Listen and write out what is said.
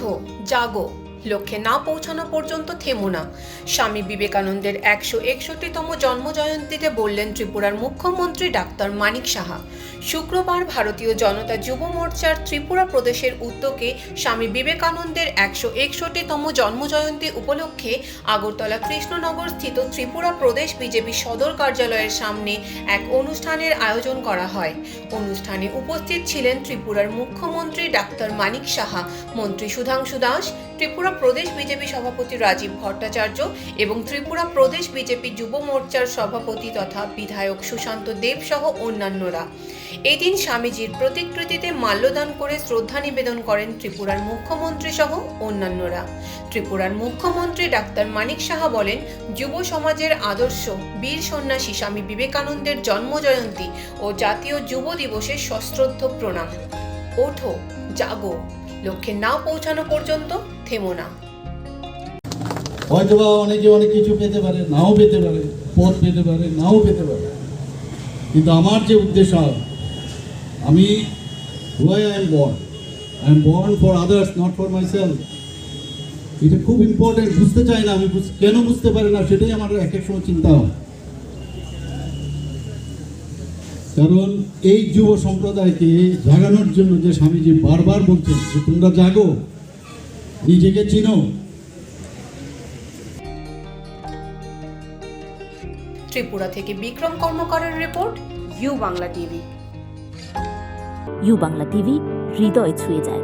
ওঠো জাগো। লক্ষ্যে না পৌঁছানো পর্যন্ত থেমো না। স্বামী বিবেকানন্দের একশো একষট্টিতম জন্মজয়ন্তীতে বললেন ত্রিপুরার মুখ্যমন্ত্রী ডাক্তার মানিক সাহা। শুক্রবার ভারতীয় জনতা যুব মোর্চার ত্রিপুরা প্রদেশের উদ্যোগে স্বামী বিবেকানন্দের একশো একষট্টিতম জন্মজয়ন্তী উপলক্ষে আগরতলা কৃষ্ণনগর স্থিত ত্রিপুরা প্রদেশ বিজেপি সদর কার্যালয়ের সামনে এক অনুষ্ঠানের আয়োজন করা হয়। অনুষ্ঠানে উপস্থিত ছিলেন ত্রিপুরার মুখ্যমন্ত্রী ডাক্তার মানিক সাহা, মন্ত্রী সুধাংশু দাস, ত্রিপুরা প্রদেশ বিজেপি সভাপতি রাজীব ভট্টাচার্য এবং ত্রিপুরা প্রদেশ বিজেপি যুব মোর্চার সভাপতি তথা বিধায়ক সুশান্ত দেব সহ অন্যান্যরা। এদিন স্বামীজির প্রতিকৃতিতে মাল্যদান করে শ্রদ্ধা নিবেদন করেন ত্রিপুরার মুখ্যমন্ত্রী সহ অন্যান্যরা। ত্রিপুরার মুখ্যমন্ত্রী ডাক্তার মানিক সাহা বলেন, যুব সমাজের আদর্শ, বীর সন্ন্যাসী স্বামী বিবেকানন্দের জন্মজয়ন্তী ও জাতীয় যুব দিবসের সশ্রদ্ধ প্রণাম। ওঠো, জাগো। লক্ষ্যে না পৌঁছানো পর্যন্ত থেমো না। হয়তো বা অনেকে অনেক কিছু পেতে পারে, নাও পেতে পারে পদ পেতে পারে, নাও পেতে পারে। কিন্তু আমার যে উদ্দেশ্য, আমি why I am born I am born for others not for myself এটা খুব ইম্পর্টেন্ট বুঝতে চাই না আমি, কেন বুঝতে পারি না, সেটাই আমার এক এক সময় চিন্তা হয়। কারণ এই যুব সম্প্রদায়কে জাগানোর জন্য যে স্বামীজি বারবার বলছেন যে তোমরা জাগো নিজেকে চিনো। ত্রিপুরা থেকে Bikram কর্মকারের report U Bangla TV. U Bangla TV হৃদয় ছুঁয়ে যায়।